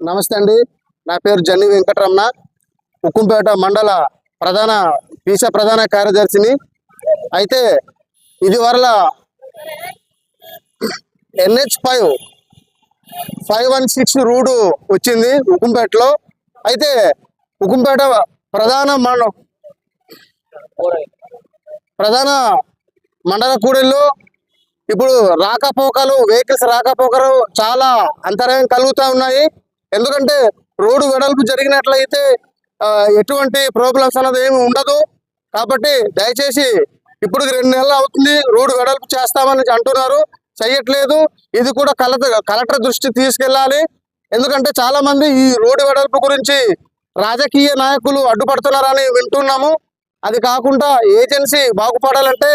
నమస్తే అండి. నా పేరు జన్ని వెంకటరమణ. ఉక్కుంపేట మండల ప్రధాన పీస ప్రధాన కార్యదర్శిని. అయితే ఇది వరల N H five five one six road వచ్చింది ఉక్కుంపేటలో. అయితే ఉక్కుంపేట ప్రధాన మండ ప్రధాన మండల కూడలిలో ఇప్పుడు రాకపోకలు వెహికల్స్ రాకపోకలు చాలా అంతరాయం కలుగుతూ ఉన్నాయి. ఎందుకంటే రోడ్డు వెడల్పు జరిగినట్లయితే ఎటువంటి ప్రాబ్లమ్స్ అనేది ఏమి ఉండదు. కాబట్టి దయచేసి ఇప్పుడు రెండు నెలలు అవుతుంది రోడ్డు వెడల్పు చేస్తామని అంటున్నారు. చెయ్యట్లేదు. ఇది కూడా కలెక్టర్ కలెక్టర్ దృష్టి తీసుకెళ్ళాలి. ఎందుకంటే చాలా మంది ఈ రోడ్డు వెడల్పు గురించి రాజకీయ నాయకులు అడ్డుపడుతున్నారని వింటున్నాము. అది కాకుండా ఏజెన్సీ బాగుపడాలంటే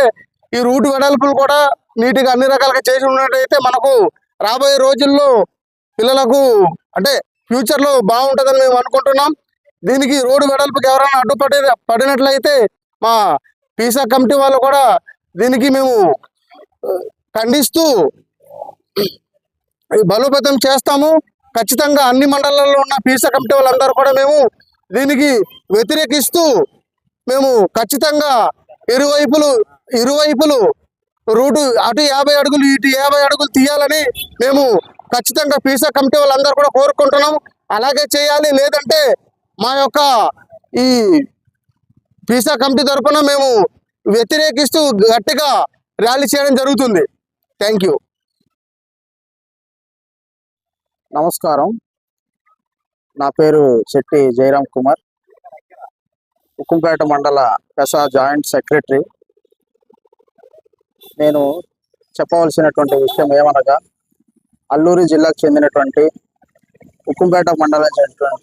ఈ రూట్ వెడల్పులు కూడా నీటిగా అన్ని రకాలుగా చేసి ఉన్నట్టయితే మనకు రాబోయే రోజుల్లో పిల్లలకు అంటే ఫ్యూచర్లో బాగుంటుందని మేము అనుకుంటున్నాం. దీనికి రోడ్డు వెడల్పుకి ఎవరైనా అడ్డుపడి పడినట్లయితే మా పీసా కమిటీ వాళ్ళు కూడా దీనికి మేము ఖండిస్తూ బలోపేతం చేస్తాము. ఖచ్చితంగా అన్ని మండలాల్లో ఉన్న పీసా కమిటీ వాళ్ళందరూ కూడా మేము దీనికి వ్యతిరేకిస్తూ మేము ఖచ్చితంగా ఇరువైపులు ఇరువైపులు రూటు అటు యాభై అడుగులు ఇటు యాభై అడుగులు తీయాలని మేము ఖచ్చితంగా పీసా కమిటీ వాళ్ళందరూ కూడా కోరుకుంటున్నాం అలాగే చేయాలి లేదంటే మా యొక్క ఈ పీసా కమిటీ తరఫున మేము వ్యతిరేకిస్తూ గట్టిగా ర్యాలీ చేయడం జరుగుతుంది. Thank you. నమస్కారం. నా పేరు శెట్టి జయరామ్ కుమార్. ఉక్కుంపేట మండల పెసా జాయింట్ సెక్రటరీ. నేను చెప్పవలసినటువంటి విషయం ఏమనగా అల్లూరి జిల్లాకు చెందినటువంటి ఉక్కుంపేట మండలం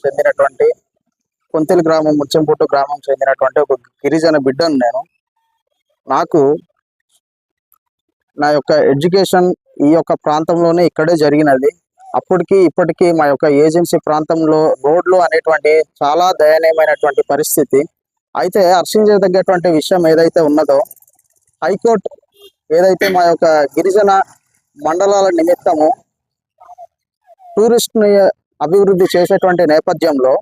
చెందినటువంటి కొంతెలి గ్రామం ముచ్చంపుట్టు గ్రామం చెందినటువంటి ఒక గిరిజన బిడ్డను నేను. నాకు నా యొక్క ఎడ్యుకేషన్ ఈ యొక్క ప్రాంతంలోనే ఇక్కడే జరిగినది. అప్పటికి ఇప్పటికీ మా యొక్క ఏజెన్సీ ప్రాంతంలో రోడ్లు అనేటువంటి చాలా దయనీయమైనటువంటి పరిస్థితి. అయితే హర్షించదగ్గటువంటి విషయం ఏదైతే ఉన్నదో హైకోర్టు ఏదైతే మా యొక్క గిరిజన మండలాల నిమిత్తము టూరిస్ట్ని అభివృద్ధి చేసేటువంటి నేపథ్యంలో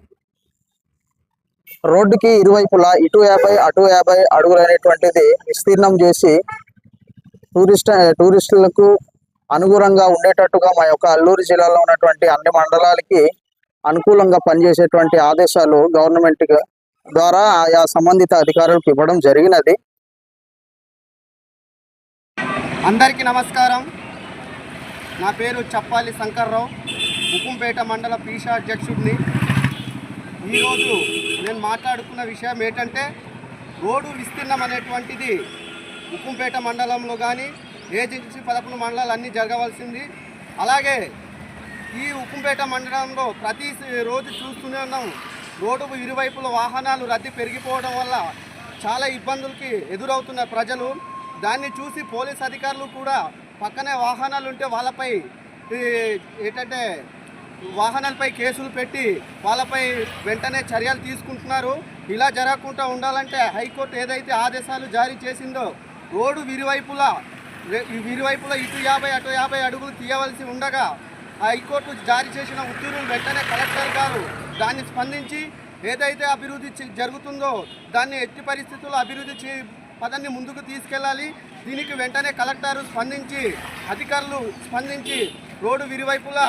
రోడ్డుకి ఇరువైపులా ఇటు యాభై అటు యాభై అడుగులైనటువంటిది విస్తీర్ణం చేసి టూరిస్ట్ టూరిస్టులకు అనుగుణంగా ఉండేటట్టుగా మా యొక్క అల్లూరు జిల్లాలో ఉన్నటువంటి అన్ని మండలాలకి అనుకూలంగా పనిచేసేటువంటి ఆదేశాలు గవర్నమెంట్ ద్వారా ఆయా సంబంధిత అధికారులకు ఇవ్వడం జరిగినది. అందరికీ నమస్కారం. నా పేరు చప్పాలి శంకర్రావు. ఉకుంపేట మండల పీషా అధ్యక్షుడిని. ఈరోజు నేను మాట్లాడుకున్న విషయం ఏంటంటే రోడ్డు విస్తీర్ణం అనేటువంటిది ఉకుంపేట మండలంలో కానీ ఏజెన్సీ పదకొండు మండలాలు అన్నీ జరగవలసింది. అలాగే ఈ ఉకుంపేట మండలంలో ప్రతి రోజు చూస్తూనే ఉన్నాం. రోడ్డు ఇరువైపుల వాహనాలు రద్దీ పెరిగిపోవడం వల్ల చాలా ఇబ్బందులకి ఎదురవుతున్న ప్రజలు. దాన్ని చూసి పోలీస్ అధికారులు కూడా పక్కనే వాహనాలు ఉంటే వాళ్ళపై ఏంటంటే వాహనాలపై కేసులు పెట్టి వాళ్ళపై వెంటనే చర్యలు తీసుకుంటున్నారు. ఇలా జరగకుండా ఉండాలంటే హైకోర్టు ఏదైతే ఆదేశాలు జారీ చేసిందో రోడ్డు విరివైపులా రె- విరివైపులా ఇటు యాభై అటు యాభై అడుగులు తీయవలసి ఉండగా హైకోర్టు జారీ చేసిన ఉత్తర్వులు వెంటనే కలెక్టర్ గారు దాన్ని స్పందించి ఏదైతే అభివృద్ధి జరుగుతుందో దాన్ని ఎట్టి పరిస్థితుల్లో అభివృద్ధి పదాన్ని ముందుకు తీసుకెళ్ళాలి. దీనికి వెంటనే కలెక్టర్ స్పందించి అధికారులు స్పందించి రోడ్డు విరివైపులా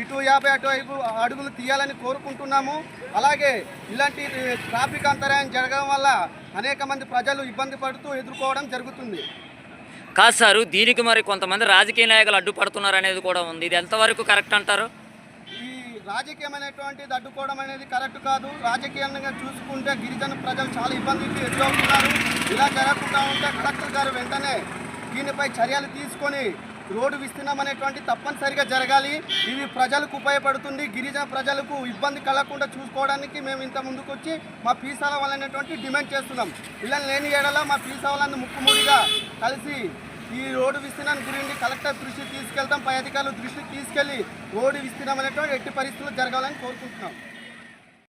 ఇటు యాభై అటు వైపు అడుగులు తీయాలని కోరుకుంటున్నాము. అలాగే ఇలాంటి ట్రాఫిక్ అంతరాయం జరగడం వల్ల అనేక మంది ప్రజలు ఇబ్బంది పడుతూ ఎదుర్కోవడం జరుగుతుంది. కాదు సారు దీనికి మరి కొంతమంది రాజకీయ నాయకులు అడ్డుపడుతున్నారు అనేది కూడా ఉంది. ఇది ఎంతవరకు కరెక్ట్ అంటారు? ఈ రాజకీయమైనటువంటిది అడ్డుకోవడం అనేది కరెక్ట్ కాదు. రాజకీయంగా చూసుకుంటే గిరిజన ప్రజలు చాలా ఇబ్బందికి ఎదురవుతున్నారు. ఇలా జరగకుండా ఉంటే కలెక్టర్ గారు వెంటనే దీనిపై చర్యలు తీసుకొని రోడ్డు విస్తీర్ణం అనేటువంటి తప్పనిసరిగా జరగాలి. ఇది ప్రజలకు ఉపయోగపడుతుంది. గిరిజన ప్రజలకు ఇబ్బంది కలగకుండా చూసుకోవడానికి మేము ఇంత ముందుకు వచ్చి మా పీసాల వాళ్ళనేటువంటి డిమాండ్ చేస్తున్నాం. ఇలా లేని ఏడలో మా పీసా వాళ్ళని ముక్కుముడిగా కలిసి ఈ రోడ్డు విస్తీర్ణం గురించి కలెక్టర్ దృష్టికి తీసుకెళ్తాం. పై అధికారుల దృష్టికి తీసుకెళ్ళి రోడ్డు విస్తీర్ణం అనేటువంటి ఎట్టి పరిస్థితులు జరగాలని కోరుకుంటున్నాం.